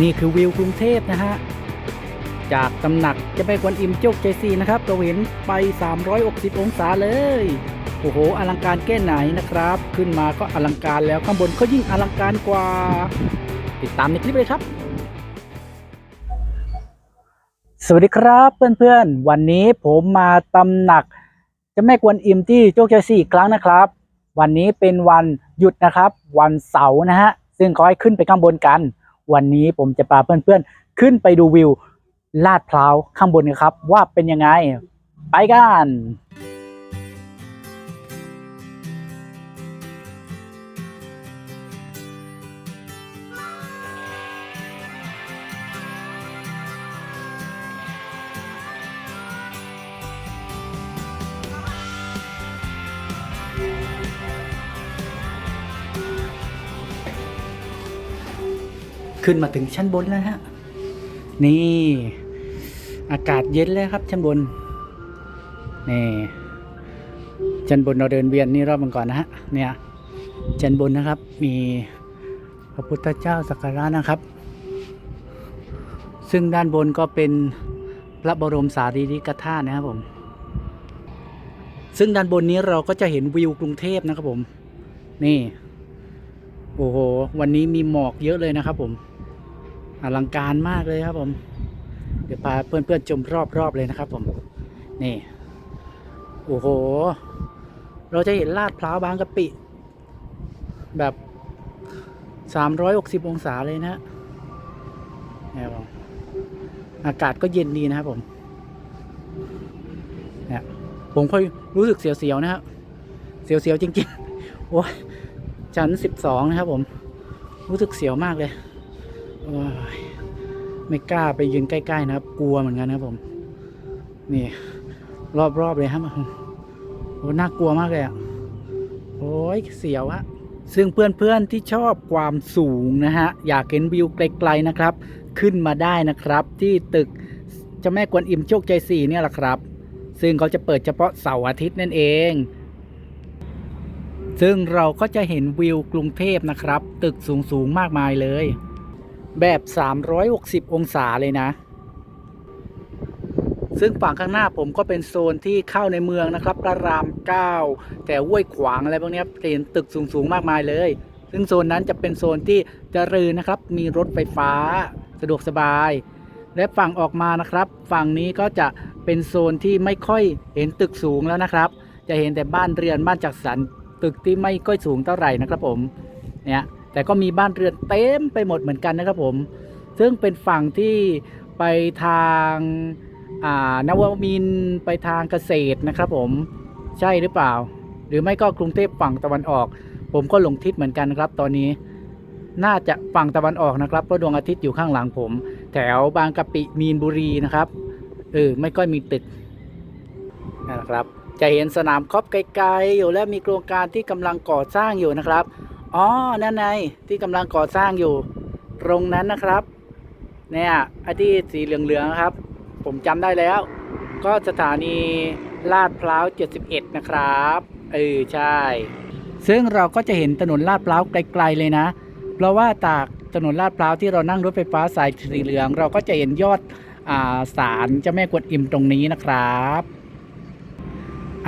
นี่คือวิวกรุงเทพนะฮะ จากตำหนักจะไปกวนอิมโจกใจซีนะครับเราเห็นไป 360 องศาเลย โอ้โห อลังการแค่ไหนนะครับ ขึ้นมาก็อลังการแล้วข้างบนก็ยิ่งอลังการกว่า ติดตามในคลิปเลยครับ สวัสดีครับเพื่อนๆ วันนี้ผมมาตำหนักจะแม่กวนอิมที่โจกใจซีอีกครั้งนะครับ วันนี้เป็นวันหยุดนะครับ วันเสาร์นะฮะซึ่งขาให้ขึ้นไปข้างบนกัน วันนี้ผมจะพาเพื่อนๆ ขึ้นไปดูวิวลาดพร้าวข้างบนนะครับ ว่าเป็นยังไง ไปกัน ขึ้นมาถึงชั้นบนแล้วฮะ นี่อากาศเย็นเลยครับชั้นบน นี่ชั้นบนเราเดินเวียนนี่รอบมันก่อนนะฮะ เนี่ยชั้นบนนะครับ มีพระพุทธเจ้าสักการะนะครับ ซึ่งด้านบนก็เป็นพระบรมสารีริกธาตุนะครับผม ซึ่งด้านบนนี้เราก็จะเห็นวิวกรุงเทพนะครับผม นี่ โอ้โห วันนี้มีหมอกเยอะเลยนะครับผม อลังการมากเลยครับผม เดี๋ยวพาเพื่อนๆชมรอบๆเลยนะครับ ผม นี่ โอ้โห เราจะเห็นลาดพร้าวบางกะปิ แบบสามร้อยหกสิบองศาเลยนะนี่ผมอากาศก็เย็นดีนะครับผมเนี่ยผมค่อยรู้สึกเสียวๆนะครับ เสียวๆจริงๆ โอ้ชั้นสิบสองนะครับผม รู้สึกเสียวมากเลย ไม่กล้าไปยืนใกล้ๆนะครับ กลัวเหมือนกันนะผม นี่ รอบๆเลยครับโอ้น่ากลัวมากเลยอะโอ้ยเสียวอะซึ่งเพื่อนๆที่ชอบความสูงนะฮะ อยากเห็นวิวไกลๆนะครับ ขึ้นมาได้นะครับ ที่ตึกเจ้าแม่กวนอิมโชคใจสี่เนี่ยแหละครับ ซึ่งเขาจะเปิดเฉพาะเสาร์อาทิตย์นั่นเอง ซึ่งเราก็จะเห็นวิวกรุงเทพนะครับ ตึกสูงๆมากมายเลย แบบ 360 องศาเลยนะ ซึ่งฝั่งข้างหน้าผมก็เป็นโซนที่เข้าในเมืองนะครับพระราม 9 แต่ห้วยขวางอะไรพวกนี้ยเห็นตึกสูง ๆ มากมายเลย ซึ่งโซนนั้นจะเป็นโซนที่เจริญนะครับ มีรถไฟฟ้าสะดวกสบาย และฝั่งออกมานะครับ ฝั่งนี้ก็จะเป็นโซนที่ไม่ค่อยเห็นตึกสูงแล้วนะครับ จะเห็นแต่บ้านเรือนบ้านจัดสรรตึกที่ไม่ค่อยสูงเท่าไหร่นะครับผมเนี่ย แต่ก็มีบ้านเรือนเต็มไปหมดเหมือนกันนะครับผม ซึ่งเป็นฝั่งที่ไปทางอ่านวมินไปทางเกษตรนะครับผมใช่หรือเปล่า หรือไม่ก็กรุงเทพฝั่งตะวันออก ผมก็หลงทิศเหมือนกันครับ ตอนนี้ น่าจะฝั่งตะวันออกนะครับเพราะดวงอาทิตย์อยู่ข้างหลังผม แถวบางกะปิมีนบุรีนะครับเออไม่ค่อยมีตึกนะครับ จะเห็นสนามกอล์ฟไกลๆอยู่และมีโครงการที่กำลังก่อสร้างอยู่นะครับ อ๋อ นั่นไงที่กำลังก่อสร้างอยู่ ตรงนั้นนะครับ เนี่ยไอ้ที่สีเหลืองๆครับ ผมจำได้แล้ว ก็สถานีลาดพร้าว 71 นะครับเออใช่ ซึ่งเราก็จะเห็นถนนลาดพร้าวไกลๆเลยนะ เพราะว่าจากถนนลาดพร้าวที่เรานั่งรถไฟฟ้าสายสีเหลือง เราก็จะเห็นยอดอ่าศาลเจ้าแม่กวนอิมตรงนี้นะครับ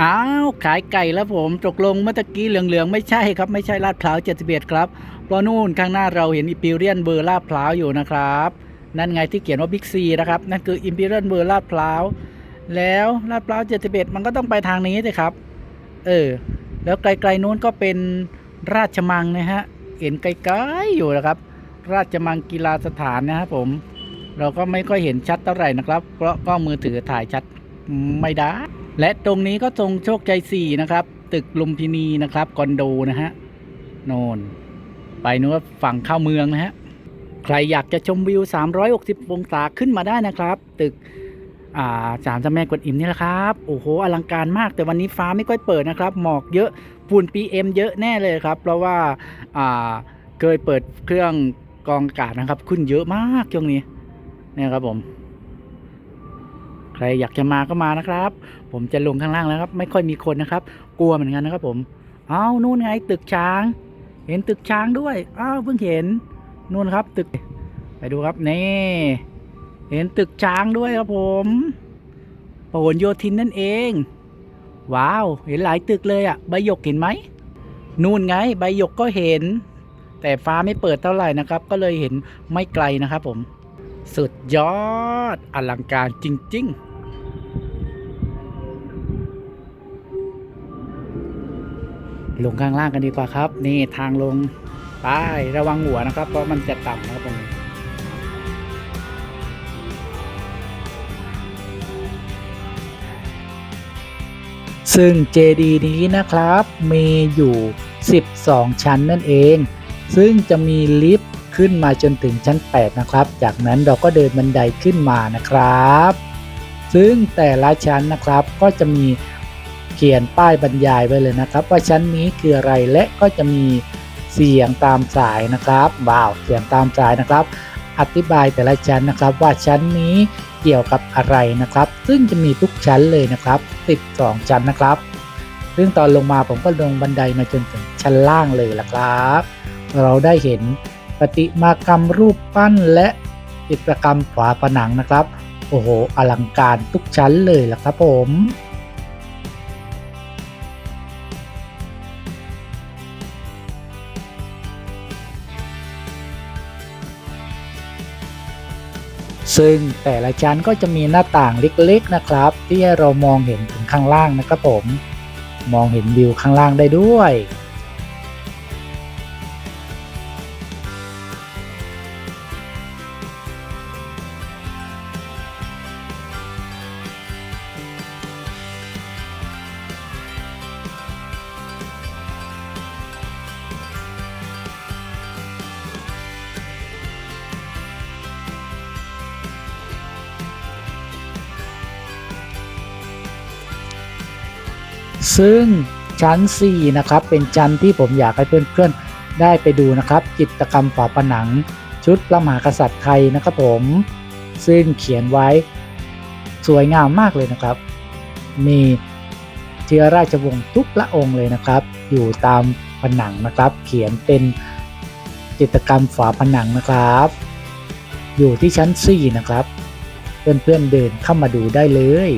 อ้าวขายไก่แล้วผมตกลงเมื่อกี้เหลืองๆ ไม่ใช่ครับ ไม่ใช่ลาดพร้าว71ครับ เพราะนู่นข้างหน้าเราเห็นอิมพีเรียนเบอร์ลาดพร้าวอยู่นะครับ นั่นไงที่เขียนว่าบิ๊กซีนะครับ นั่นคืออิมพีเรียนเบอร์ลาดพร้าวแล้วลาดพร้าว71มันก็ต้องไปทางนี้สิครับ เออ แล้วไกลๆนู้นก็เป็นราชมังนะฮะเห็นไกลๆอยู่นะครับ ราชมังกีฬาสถานนะครับผม เราก็ไม่ค่อยเห็นชัดเท่าไหร่นะครับ เพราะก็มือถือถ่ายชัดไม่ได้ และตรงนี้ก็ตรงโชคใจสี่นะครับ ตึกลุมพินีนะครับคอนโดนะฮะโนนไปนู้นฝั่งเข้าเมืองนะฮะใครอยากจะชมวิว 360 องศาขึ้นมาได้นะครับ ตึกอ่าสามเจ้าแม่กวนอิมนี่แหละครับ โอ้โห อลังการมากแต่วันนี้ฟ้าไม่ค่อยเปิดนะครับ หมอกเยอะฝุ่น PM เยอะแน่เลยครับ เพราะว่าาเคยเปิดเครื่องกรองอากาศนะครับ ขึ้นเยอะมากช่วงนี้นี่ครับผม ใครอยากจะมาก็มานะครับ ผมจะลงข้างล่างแล้วครับ ไม่ค่อยมีคนนะครับ กลัวเหมือนกันนะครับ ผม เอ้านู่นไงตึกช้าง เห็นตึกช้างด้วยอ้าวเพิ่งเห็นนู่นครับตึก ไปดูครับนี่เห็นตึกช้างด้วยครับผมพหลโยธินนั่นเอง ว้าว เห็นหลายตึกเลยอะ่ะ ใบหยกเห็นไหมนู่นไง ใบหยกก็เห็น แต่ฟ้าไม่เปิดเท่าไหร่นะครับ ก็เลยเห็นไม่ไกลนะครับผม สุดยอดอลังการจริง ๆลงข้างล่างกันดีกว่าครับ นี่ทางลงไประวังหัวนะครับ เพราะมันจะต่ำนะครับตรงนี้ซึ่งเจดีย์นี้นะครับ มีอยู่ 12 ชั้นนั่นเอง ซึ่งจะมีลิฟต์ ขึ้นมาจนถึงชั้น 8 นะครับ จากนั้นเราก็เดินบันไดขึ้นมานะครับ ซึ่งแต่ละชั้นนะครับก็จะมีเขียนป้ายบรรยายไว้เลยนะครับ ว่าชั้นนี้คืออะไรและก็จะมีเสียงตามสายนะครับว้าวเสียงตามสายนะครับ อธิบายแต่ละชั้นนะครับ ว่าชั้นนี้เกี่ยวกับอะไรนะครับ ซึ่งจะมีทุกชั้นเลยนะครับ 12 ชั้นนะครับ ซึ่งตอนลงมาผมก็ลงบันไดมาจนถึงชั้นล่างเลยละครับ เราได้เห็น ประติมากรรมรูปปั้นและจิตรกรรมฝาผนังนะครับ โอ้โห อลังการทุกชั้นเลยล่ะครับผมซึ่งแต่ละชั้นก็จะมีหน้าต่างเล็กๆนะครับ ที่ให้เรามองเห็นถึงข้างล่างนะครับผม มองเห็นวิวข้างล่างได้ด้วย ซึ่งชั้น 4 นะครับ เป็นชั้นที่ผมอยากให้เพื่อนๆได้ไปดูนะครับ จิตรกรรมฝาผนัง ชุดพระมหากษัตริย์ไทยนะครับผม ซึ่งเขียนไว้สวยงามมากเลยนะครับ มีเชื้อราชวงศ์ทุกพระองค์เลยนะครับ อยู่ตามผนังนะครับ เขียนเป็นจิตรกรรมฝาผนังนะครับ อยู่ที่ชั้น 4 นะครับ เพื่อนๆเดินเข้ามาดูได้เลย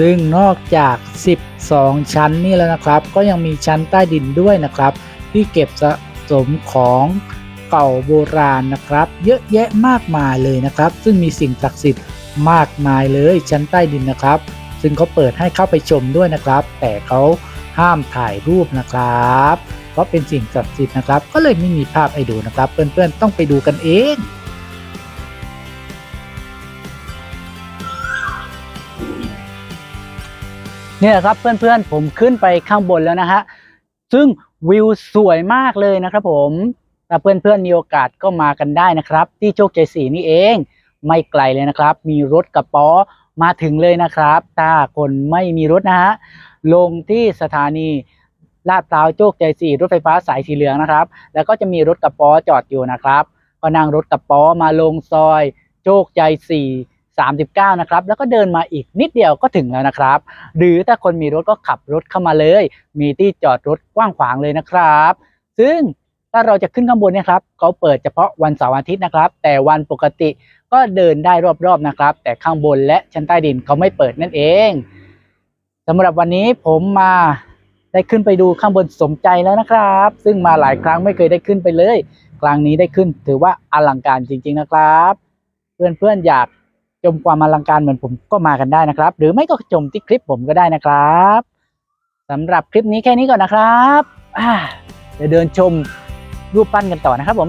ซึ่งนอกจาก 12 ชั้นนี่แล้วนะครับ ก็ยังมีชั้นใต้ดินด้วยนะครับ ที่เก็บสะสมของเก่าโบราณนะครับ เยอะแยะมากมายเลยนะครับ ซึ่งมีสิ่งศักดิ์สิทธิ์มากมายเลยชั้นใต้ดินนะครับ ซึ่งเขาเปิดให้เข้าไปชมด้วยนะครับ แต่เขาห้ามถ่ายรูปนะครับ เพราะเป็นสิ่งศักดิ์สิทธิ์นะครับ ก็เลยไม่มีภาพให้ดูนะครับ เพื่อนๆต้องไปดูกันเอง เนี่ยครับเพื่อนๆผมขึ้นไปข้างบนแล้วนะฮะซึ่งวิวสวยมากเลยนะครับผมถ้าเพื่อนๆมีโอกาสก็มากันได้นะครับ ที่โชคชัยสีนี่เอง ไม่ไกลเลยนะครับ มีรถกระป๋อมาถึงเลยนะครับ ถ้าคนไม่มีรถนะฮะลงที่สถานีลาดพร้าวโชคชัยสี่รถไฟฟ้าสายสีเหลืองนะครับ แล้วก็จะมีรถกระป๋อจอดอยู่นะครับ ก็นั่งรถกระป๋อมาลงซอย โชคชัยสี่ 39 นะครับ แล้วก็เดินมาอีกนิดเดียวก็ถึงแล้วนะครับ หรือถ้าคนมีรถก็ขับรถเข้ามาเลย มีที่จอดรถกว้างขวางเลยนะครับ ซึ่งถ้าเราจะขึ้นข้างบนเนี่ยครับเขาเปิดเฉพาะวันเสาร์อาทิตย์นะครับ แต่วันปกติก็เดินได้รอบๆนะครับ แต่ข้างบนและชั้นใต้ดินเขาไม่เปิดนั่นเองสำหรับวันนี้ผมมาได้ขึ้นไปดูข้างบนสมใจแล้วนะครับ ซึ่งมาหลายครั้งไม่เคยได้ขึ้นไปเลย ครั้งนี้ได้ขึ้นถือว่าอลังการจริง ๆนะครับ เพื่อนๆอยาก ชมความอลังการเหมือนผมก็มากันได้นะครับ หรือไม่ก็ชมที่คลิปผมก็ได้นะครับสำหรับคลิปนี้แค่นี้ก่อนนะครับเดี๋ยวเดินชมรูปปั้นกันต่อนะครับผม